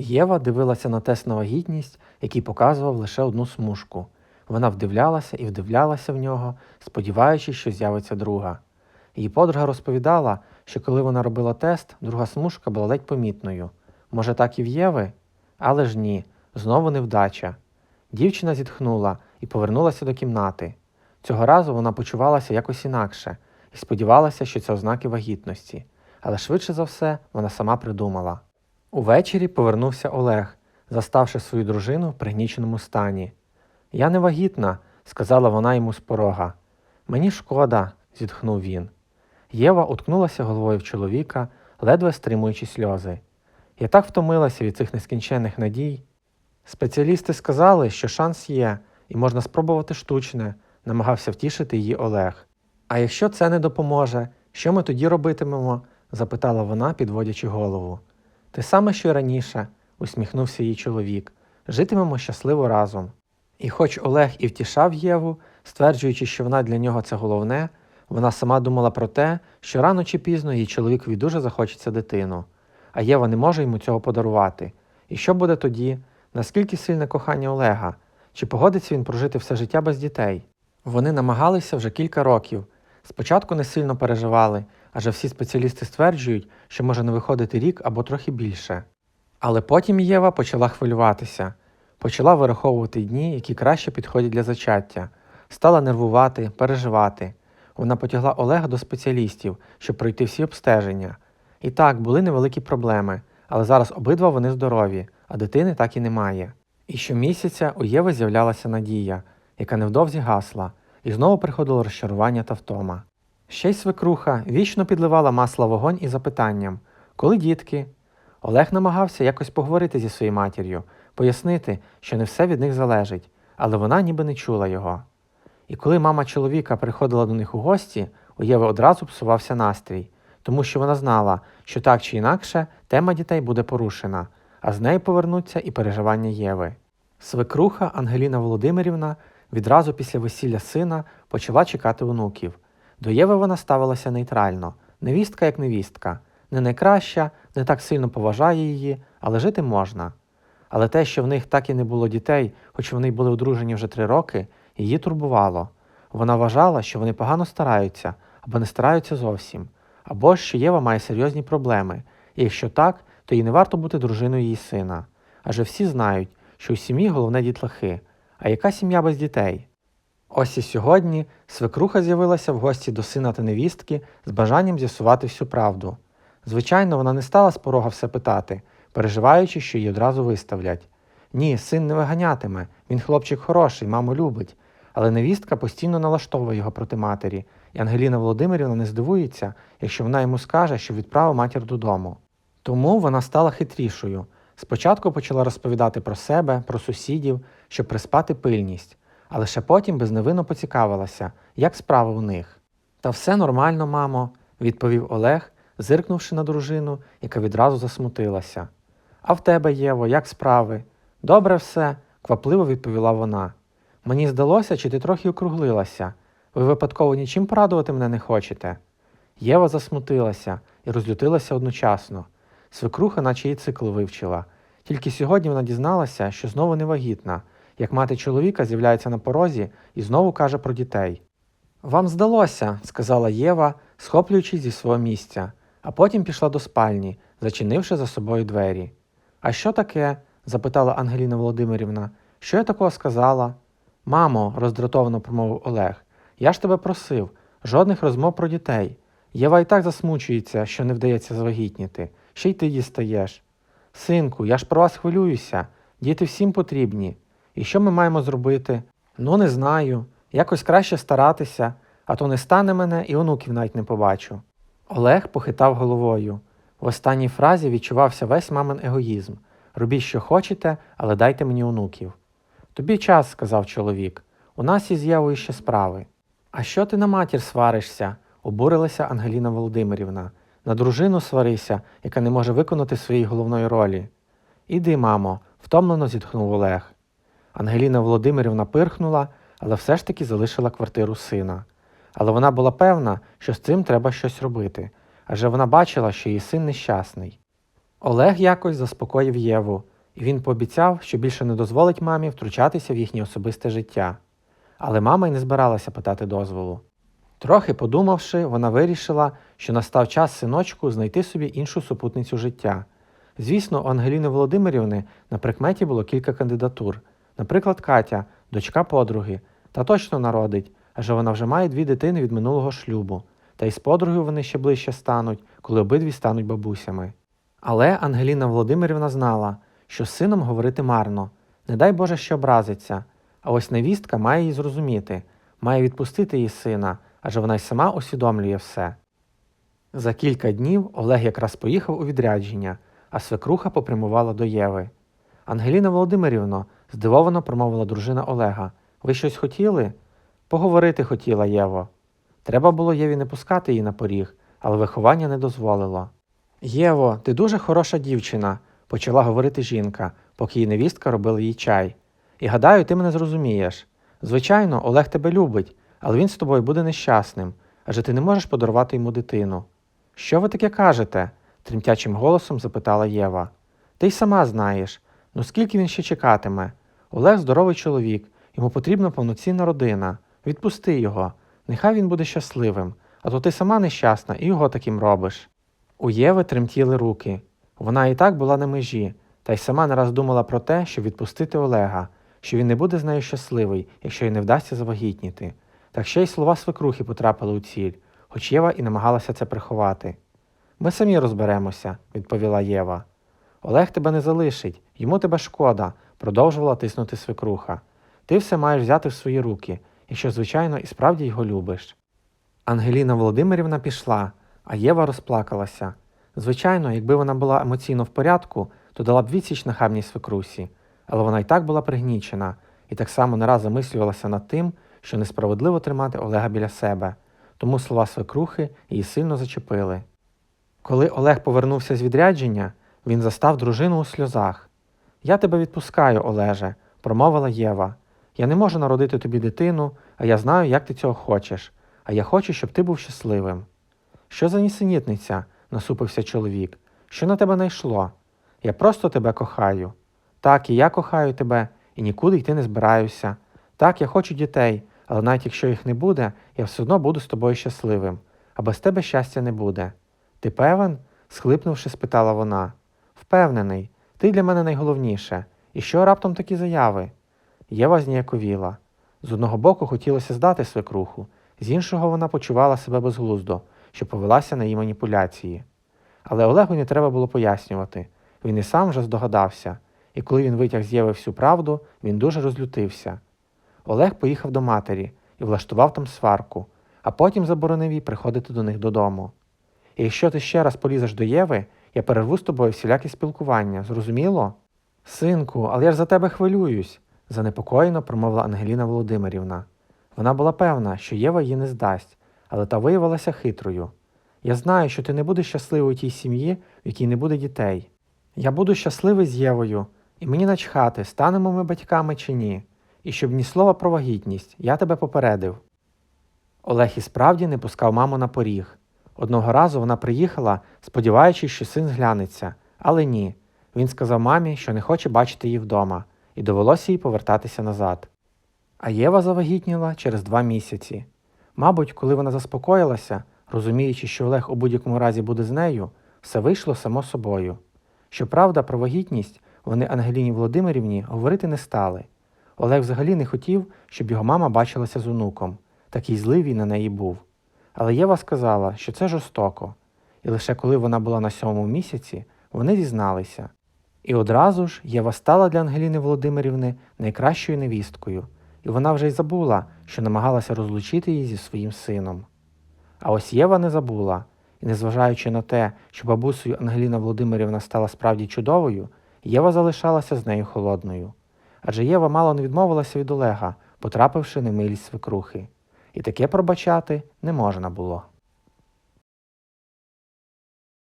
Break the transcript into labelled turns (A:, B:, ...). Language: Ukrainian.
A: Єва дивилася на тест на вагітність, який показував лише одну смужку. Вона вдивлялася і вдивлялася в нього, сподіваючись, що з'явиться друга. Її подруга розповідала, що коли вона робила тест, друга смужка була ледь помітною. Може, так і в Єви? Але ж ні, знову невдача. Дівчина зітхнула і повернулася до кімнати. Цього разу вона почувалася якось інакше і сподівалася, що це ознаки вагітності, але швидше за все вона сама придумала. Увечері повернувся Олег, заставши свою дружину в пригніченому стані. Я не вагітна, сказала вона йому з порога. Мені шкода, зітхнув він. Єва уткнулася головою в чоловіка, ледве стримуючи сльози. Я так втомилася від цих нескінченних надій. Спеціалісти сказали, що шанс є, і можна спробувати штучне, намагався втішити її Олег. А якщо це не допоможе, що ми тоді робитимемо? запитала вона, підводячи голову. Те саме, що й раніше, усміхнувся її чоловік. Житимемо щасливо разом. І хоч Олег і втішав Єву, стверджуючи, що вона для нього це головне, вона сама думала про те, що рано чи пізно її чоловікові дуже захочеться дитину, а Єва не може йому цього подарувати. І що буде тоді? Наскільки сильне кохання Олега? Чи погодиться він прожити все життя без дітей? Вони намагалися вже кілька років. Спочатку не сильно переживали, адже всі спеціалісти стверджують, що може не виходити рік або трохи більше. Але потім Єва почала хвилюватися, почала вираховувати дні, які краще підходять для зачаття, стала нервувати, переживати. Вона потягла Олега до спеціалістів, щоб пройти всі обстеження. І так, були невеликі проблеми, але зараз обидва вони здорові, а дитини так і немає. І щомісяця у Єви з'являлася надія, яка невдовзі гасла, і знову приходило розчарування та втома. Ще й свекруха вічно підливала масла вогонь із запитанням коли дітки? Олег намагався якось поговорити зі своєю матір'ю, пояснити, що не все від них залежить, але вона ніби не чула його. І коли мама чоловіка приходила до них у гості, у Єви одразу псувався настрій, тому що вона знала, що так чи інакше тема дітей буде порушена, а з нею повернуться і переживання Єви. Свекруха Ангеліна Володимирівна відразу після весілля сина почала чекати онуків. До Єви вона ставилася нейтрально, невістка як невістка, не найкраща, не так сильно поважає її, але жити можна. Але те, що в них так і не було дітей, хоч вони були одружені вже три роки, її турбувало. Вона вважала, що вони погано стараються або не стараються зовсім, або що Єва має серйозні проблеми, і якщо так, то їй не варто бути дружиною її сина. Адже всі знають, що у сім'ї головне дітлахи, а яка сім'я без дітей? Ось і сьогодні свекруха з'явилася в гості до сина та невістки з бажанням з'ясувати всю правду. Звичайно, вона не стала з порога все питати, переживаючи, що її одразу виставлять. Ні, син не виганятиме, він хлопчик хороший, маму любить. Але невістка постійно налаштовує його проти матері, і Ангеліна Володимирівна не здивується, якщо вона йому скаже, що відправив матір додому. Тому вона стала хитрішою. Спочатку почала розповідати про себе, про сусідів, щоб приспати пильність, а лише потім безневинно поцікавилася, як справи у них. Та все нормально, мамо, відповів Олег, зиркнувши на дружину, яка відразу засмутилася. А в тебе, Єво, як справи? Добре все, квапливо відповіла вона. Мені здалося, чи ти трохи округлилася. Ви випадково нічим порадувати мене не хочете. Єва засмутилася і розлютилася одночасно. Свекруха, наче її цикл вивчила. Тільки сьогодні вона дізналася, що знову не вагітна, як мати чоловіка з'являється на порозі і знову каже про дітей. Вам здалося, сказала Єва, схоплюючись зі свого місця, а потім пішла до спальні, зачинивши за собою двері. А що таке? запитала Ангеліна Володимирівна. Що я такого сказала? Мамо, роздратовано промовив Олег, я ж тебе просив, жодних розмов про дітей. Єва і так засмучується, що не вдається завагітніти, ще й ти дістаєш. Синку, я ж про вас хвилююся, діти всім потрібні. І що ми маємо зробити? Ну, не знаю. Якось краще старатися, а то не стане мене і онуків навіть не побачу. Олег похитав головою. В останній фразі відчувався весь мамин егоїзм. Робіть, що хочете, але дайте мені онуків. Тобі час, сказав чоловік. У нас із Євою ще справи. А що ти на матір сваришся? обурилася Ангеліна Володимирівна. На дружину сварися, яка не може виконати своєї головної ролі. Іди, мамо, втомлено зітхнув Олег. Ангеліна Володимирівна пирхнула, але все ж таки залишила квартиру сина. Але вона була певна, що з цим треба щось робити, адже вона бачила, що її син нещасний. Олег якось заспокоїв Єву, і він пообіцяв, що більше не дозволить мамі втручатися в їхнє особисте життя. Але мама й не збиралася питати дозволу. Трохи подумавши, вона вирішила, що настав час синочку знайти собі іншу супутницю життя. Звісно, у Ангеліни Володимирівни на прикметі було кілька кандидатур. Наприклад, Катя, дочка подруги, та точно народить, адже вона вже має дві дитини від минулого шлюбу, та й з подругою вони ще ближче стануть, коли обидві стануть бабусями. Але Ангеліна Володимирівна знала, що з сином говорити марно, не дай Боже, що образиться, а ось невістка має її зрозуміти, має відпустити її сина, адже вона й сама усвідомлює все. За кілька днів Олег якраз поїхав у відрядження, а свекруха попрямувала до Єви. Ангеліна Володимирівно, здивовано промовила дружина Олега. Ви щось хотіли? Поговорити хотіла Єво. Треба було Єві не пускати її на поріг, але виховання не дозволило. Єво, ти дуже хороша дівчина, почала говорити жінка, поки її невістка робила їй чай. І гадаю, ти мене зрозумієш. Звичайно, Олег тебе любить, але він з тобою буде нещасним, адже ти не можеш подарувати йому дитину. Що ви таке кажете? тремтячим голосом запитала Єва. Ти й сама знаєш, ну скільки він ще чекатиме? Олег здоровий чоловік, йому потрібна повноцінна родина. Відпусти його, нехай він буде щасливим, а то ти сама нещасна і його таким робиш. У Єви тремтіли руки. Вона і так була на межі, та й сама не раз думала про те, щоб відпустити Олега, що він не буде з нею щасливий, якщо їй не вдасться завагітніти. Так ще й слова свекрухи потрапили у ціль, хоч Єва і намагалася це приховати. Ми самі розберемося, відповіла Єва. Олег тебе не залишить, йому тебе шкода, продовжувала тиснути свекруха. Ти все маєш взяти в свої руки, якщо, звичайно, і справді його любиш. Ангеліна Володимирівна пішла, а Єва розплакалася. Звичайно, якби вона була емоційно в порядку, то дала б відсіч нахабній свекрусі, але вона й так була пригнічена і так само не раз замислювалася над тим, що несправедливо тримати Олега біля себе, тому слова свекрухи її сильно зачепили. Коли Олег повернувся з відрядження, він застав дружину у сльозах. Я тебе відпускаю, Олеже, промовила Єва. Я не можу народити тобі дитину, а я знаю, як ти цього хочеш, а я хочу, щоб ти був щасливим. Що за нісенітниця? насупився чоловік. Що на тебе найшло? Я просто тебе кохаю. Так, і я кохаю тебе, і нікуди йти не збираюся. Так, я хочу дітей, але навіть якщо їх не буде, я все одно буду з тобою щасливим, а без тебе щастя не буде. Ти певен? схлипнувши, спитала вона. Впевнений, ти для мене найголовніше. І що раптом такі заяви? Єва зніяковіла. З одного боку хотілося здати свекруху, з іншого вона почувала себе безглуздо, що повелася на її маніпуляції. Але Олегу не треба було пояснювати. Він і сам вже здогадався, і коли він витяг з Єви всю правду, він дуже розлютився. Олег поїхав до матері і влаштував там сварку, а потім заборонив їй приходити до них додому. І якщо ти ще раз полізеш до Єви, я перерву з тобою всілякі спілкування, зрозуміло? Синку, але я ж за тебе хвилююсь, занепокоєно промовила Ангеліна Володимирівна. Вона була певна, що Єва її не здасть, але та виявилася хитрою. Я знаю, що ти не будеш щасливий у тій сім'ї, в якій не буде дітей. Я буду щасливий з Євою, і мені начхати, станемо ми батьками чи ні. І щоб ні слова про вагітність, я тебе попередив. Олег і справді не пускав маму на поріг. Одного разу вона приїхала, сподіваючись, що син зглянеться, але ні. Він сказав мамі, що не хоче бачити її вдома, і довелося їй повертатися назад. А Єва завагітніла через два місяці. Мабуть, коли вона заспокоїлася, розуміючи, що Олег у будь-якому разі буде з нею, все вийшло само собою. Щоправда, про вагітність вони Ангеліні Володимирівні говорити не стали. Олег взагалі не хотів, щоб його мама бачилася з онуком, такий злий він на неї був. Але Єва сказала, що це жорстоко, і лише коли вона була на сьомому місяці, вони зізналися. І одразу ж Єва стала для Ангеліни Володимирівни найкращою невісткою, і вона вже й забула, що намагалася розлучити її зі своїм сином. А ось Єва не забула, і незважаючи на те, що бабусею Ангеліна Володимирівна стала справді чудовою, Єва залишалася з нею холодною. Адже Єва мало не відмовилася від Олега, потрапивши на милість свекрухи. І таке пробачати не можна було.